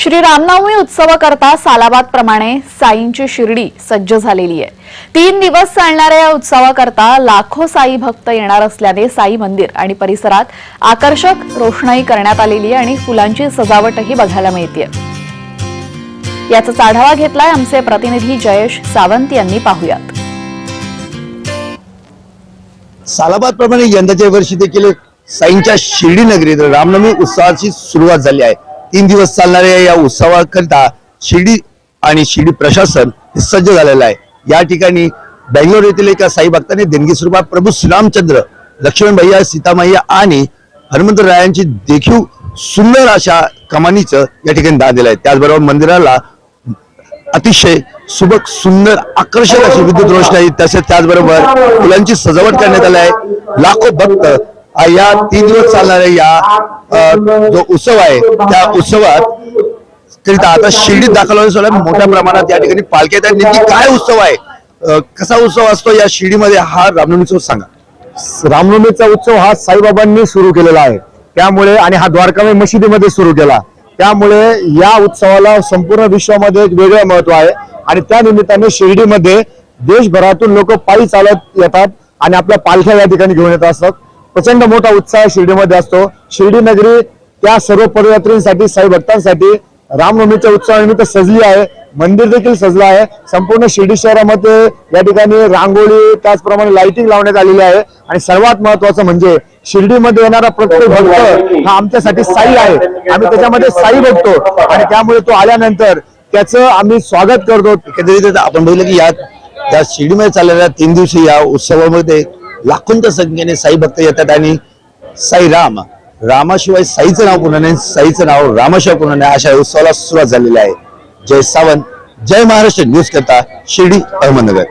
श्री रामनवमी उत्सवाकरता सालाबाद प्रमाणे साईंची शिर्डी सज्ज झालेली आहे. तीन दिवस चालणाऱ्या या उत्सवाकरता लाखो साई भक्त येणार असल्याने साई मंदिर आणि परिसरात आकर्षक रोषणाई करण्यात आलेली आहे आणि फुलांची सजावटही बघायला मिळते याचा आढावा घेतलाय आमचे प्रतिनिधी जयेश सावंत यांनी पाहुयात. सालाबाद प्रमाणे यंदाच्या वर्षी देखील साईंच्या शिर्डी नगरीत रामनवमी उत्सवाची सुरुवात झाली आहे. तीन दिवस चालणाऱ्या या उत्सवाकरिता शिर्डी आणि शिर्डी प्रशासन हे सज्ज झालेलं आहे. या ठिकाणी बेंगलोर येथील एका साई भक्तांनी देणगी स्वरूपात प्रभू श्रीरामचंद्र लक्ष्मण भैया सीतामय्या आणि हनुमंतरायांची देखील सुंदर अशा कमानीचं या ठिकाणी दान दिलं आहे त्याचबरोबर मंदिराला अतिशय सुबक सुंदर आकर्षक अशी विद्युत रोषणाई तसेच त्याचबरोबर फुलांची सजावट करण्यात आली आहे. लाखो भक्त या तीन दिवस चालणाऱ्या या जो उत्सव आहे त्या उत्सवात करिता आता शिर्डीत दाखल होण्यास मोठ्या प्रमाणात या ठिकाणी पालखी आहेत. नेमकी काय उत्सव आहे? कसा उत्सव असतो या शिर्डीमध्ये? हा रामनवमीचा सांगा. रामनवमीचा उत्सव हा साईबाबांनी सुरू केलेला आहे. त्यामुळे आणि हा द्वारकामय मशिदीमध्ये सुरू केला. त्यामुळे या उत्सवाला संपूर्ण विश्वामध्ये एक वेगळं महत्त्व आहे. आणि त्या निमित्ताने शिर्डीमध्ये देशभरातून लोक पायी चालत येतात आणि आपल्या पालख्या या ठिकाणी घेऊन येत असतात. प्रचंड मोठा उत्साह शिर्डीमध्ये असतो. शिर्डी नगरी त्या सर्व पदयात्रींसाठी साई भक्तांसाठी रामनवमीच्या उत्सवानिमित्त सजली आहे. मंदिर देखील सजलं आहे. संपूर्ण शिर्डी शहरामध्ये या ठिकाणी रांगोळी त्याचप्रमाणे लाइटिंग लावण्यात आलेली आहे. आणि सर्वात महत्वाचं म्हणजे शिर्डीमध्ये येणारा प्रत्येक भक्त हा आमच्यासाठी साई आहे. आम्ही त्याच्यामध्ये साई बघतो आणि त्यामुळे तो आल्यानंतर त्याचं आम्ही स्वागत करतो. एकंदरीत आपण बघितलं की या या शिर्डीमध्ये चाललेल्या तीन दिवशी या उत्सवामध्ये लाखोंच्या संख्येने साई भक्त येतात आणि साई राम रामाशिवाय साईचं नाव कोणा नाही साईचं नाव रामाशिवाय कोणा नाही अशा उत्सवाला सुरुवात झालेली आहे. जय सावंत जय महाराष्ट्र न्यूज करता शिर्डी अहमदनगर.